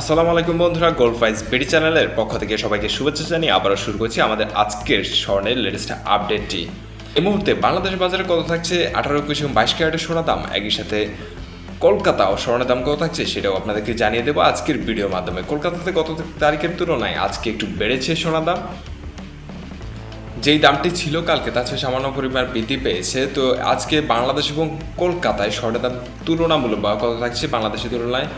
আসসালামু আলাইকুম বন্ধুরা গোল্ড ফাইজ বিডি চ্যানেলের পক্ষ থেকে সবাইকে শুভেচ্ছা জানিয়ে আবারও শুরু করছি আমাদের আজকের স্বর্ণের লেটেস্ট আপডেটটি এই মুহূর্তে বাংলাদেশ বাজারে কত থাকছে? আঠারো এবং বাইশ ক্যারেটের সোনা দাম। একই সাথে কলকাতা ও স্বর্ণের দাম কত থাকছে সেটাও আপনাদেরকে জানিয়ে দেবো আজকের ভিডিওর মাধ্যমে। কলকাতাতে গত তারিখের তুলনায় আজকে একটু বেড়েছে সোনা দাম। যেই দামটি ছিল কালকে, তার চেয়ে সামান্য পরিমাণ বৃদ্ধি পেয়েছে। তো আজকে বাংলাদেশ এবং কলকাতায় স্বর্ণের দাম তুলনামূলক বা কত থাকছে বাংলাদেশের তুলনায়?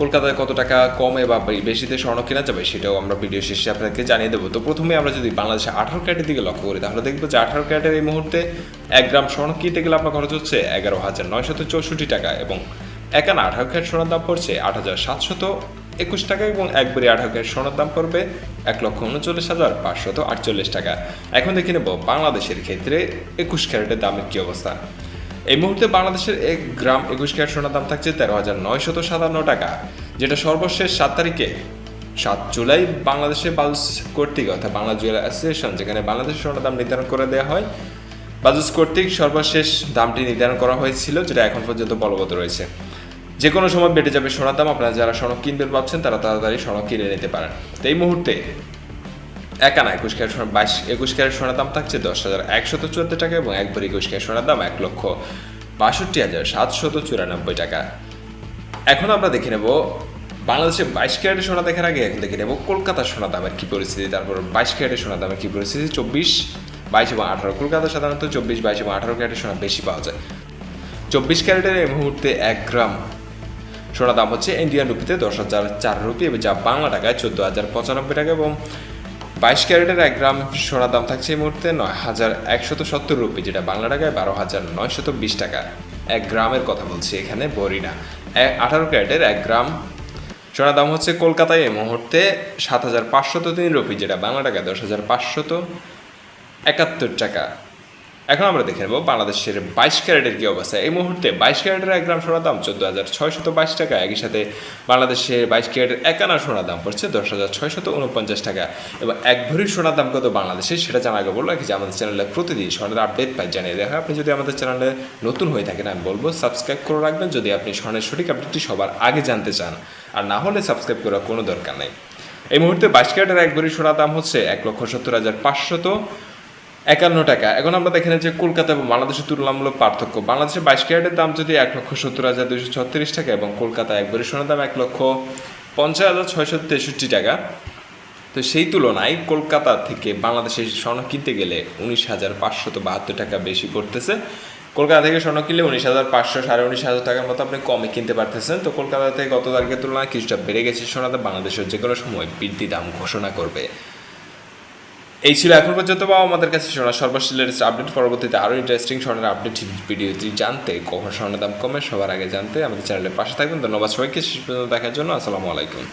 কলকাতায় কত টাকা কমে বা বেশিতে স্বর্ণ কেনা যাবে সেটাও আমরা ভিডিও শেষে আপনাকে জানিয়ে দেবো। তো প্রথমে আমরা যদি বাংলাদেশে আঠারো ক্যারেটের দিকে লক্ষ্য করি, তাহলে দেখব যে আঠারো ক্যারেটের এই মুহূর্তে এক গ্রাম স্বর্ণ কিনতে গেলে আপনার খরচ হচ্ছে এগারো হাজার নয়শত চৌষট্টি টাকা এবং একানা আঠারো ক্যারেট সোনার দাম পড়ছে আট হাজার সাতশত একুশ টাকা এবং একবারে আঠারো ক্যারেট সোনার দাম পড়বে এক লক্ষ উনচল্লিশ হাজার পাঁচশত আটচল্লিশ টাকা। এখন দেখে নেব বাংলাদেশের ক্ষেত্রে একুশ ক্যারেটের দামের কী অবস্থা। এই মুহূর্তে বাংলাদেশের এক গ্রাম একুশ ক্যারেট সোনার দাম থাকছে তেরো হাজার নয়শত সাতান্ন টাকা, যেটা সর্বশেষ সাত তারিখে, সাত জুলাই বাংলাদেশের বালুস কর্তৃক অর্থাৎ বাংলা জুয়েলার অ্যাসোসিয়েশন, যেখানে বাংলাদেশের সোনার দাম নির্ধারণ করে দেওয়া হয় বাজুস কর্তৃক সর্বশেষ দামটি নির্ধারণ করা হয়েছিল, যেটা এখন পর্যন্ত বলবৎ রয়েছে। যে কোনো সময় বেড়ে যাবে সোনার দাম, আপনারা যারা সনক কিনবেন ভাবছেন, তারা তাড়াতাড়ি সনক কিনে নিতে পারেন। তো এই মুহূর্তে একানা একুশ ক্যারেট সোনা বাইশ, একুশ ক্যারেট সোনার দাম থাকছে দশ হাজার একশত চুয়াত্তর টাকা এবং এক ভরি একুশ ক্যারেট সোনার দাম এক লক্ষ বাষট্টি হাজার সাতশত চুরানব্বই টাকা। এখন আমরা দেখে নেব বাংলাদেশে বাইশ ক্যারেটের সোনা দেখার আগে এখন দেখে নেব কলকাতার সোনা দামের কী পরিস্থিতি, তারপর বাইশ ক্যারেটের সোনা দামের কী পরিস্থিতি, চব্বিশ, বাইশ এবং আঠারো। কলকাতা সাধারণত চব্বিশ, বাইশ এবং আঠারো ক্যারেটের সোনা বেশি পাওয়া যায়। চব্বিশ ক্যারেটের এই মুহূর্তে এক গ্রাম সোনার দাম হচ্ছে ইন্ডিয়ান রুপিতে দশ হাজার চার রুপি, এবং যা বাংলা টাকায় চোদ্দ হাজার পঁচানব্বই টাকা এবং বাইশ ক্যারেটের এক গ্রাম সোনার দাম থাকছে এই মুহূর্তে নয় হাজার একশত সত্তর রুপি, যেটা বাংলা টাকায় বারো হাজার নয়শত বিশ টাকা। এক গ্রামের কথা বলছি এখানে, বরিনা। আঠারো ক্যারেটের এক গ্রাম সোনার দাম হচ্ছে কলকাতায় এই মুহূর্তে সাত হাজার পাঁচশত তিন রুপি, যেটা বাংলা টাকায় দশ হাজার পাঁচশত একাত্তর টাকা। এখন আমরা দেখে নেব বাংলাদেশের বাইশ ক্যারেটের কী অবস্থা। এই মুহূর্তে বাইশ ক্যারেটের এক গ্রাম সোনার দাম চোদ্দ হাজার ছয়শত বাইশ টাকা। একই সাথে বাংলাদেশের বাইশ ক্যারেটের একানা সোনার দাম পড়ছে দশ হাজার ছয়শত উনপঞ্চাশ টাকা। এবং এক ভরির সোনার দাম কত বাংলাদেশে সেটা জানা বলব কি যে আমাদের চ্যানেলে প্রতিদিন স্বর্ণের আপডেট পাই জানিয়ে দেওয়া হয়। আপনি যদি আমাদের চ্যানেলে নতুন হয়ে থাকেন, আমি বলব সাবস্ক্রাইব করে রাখবেন যদি আপনি স্বর্ণের সঠিক আপডেটটি সবার আগে জানতে চান। আর না হলে সাবস্ক্রাইব করার কোনো দরকার নেই। এই মুহূর্তে বাইশ ক্যারেটের এক ভরি সোনার দাম হচ্ছে এক লক্ষ সত্তর হাজার পাঁচশত একান্ন টাকা। এখন আমরা দেখে যে কলকাতা এবং বাংলাদেশের তুলনামূলক পার্থক্য। বাংলাদেশে বাইশ ক্যারেটের দাম যদি এক লক্ষ সত্তর হাজার দুশো ছত্রিশ টাকা এবং কলকাতা একবারে সোনার দাম এক লক্ষ পঞ্চাশ হাজার ছয়শো তেষট্টি টাকা। তো সেই তুলনায় কলকাতা থেকে বাংলাদেশে স্বর্ণ কিনতে গেলে উনিশ হাজার পাঁচশত বাহাত্তর টাকা বেশি পড়তেছে। কলকাতা থেকে স্বর্ণ কিনলে উনিশ হাজার পাঁচশো সাড়ে উনিশ হাজার টাকার মতো আপনি কমে কিনতে পারতেছেন। তো কলকাতা থেকে গত তারিখের তুলনায় কিছুটা বেড়ে গেছে সোনাতে। বাংলাদেশের যে কোনো সময় বৃদ্ধি দাম ঘোষণা করবে। এই ছিল এখন পর্যন্ত বা আমাদের কাছে শোনা সর্বশেষ লেটেস্ট আপডেট পরবর্তীতে আরও ইন্টারেস্টিং স্বর্ণের আপডেট ভিডিওটি জানতে, কখন স্বর্ণের দাম কমে সবার আগে জানতে আমাদের চ্যানেলের পাশে থাকবেন। ধন্যবাদ সবাইকে, শেষ পর্যন্ত দেখার জন্য আসসালামু আলাইকুম।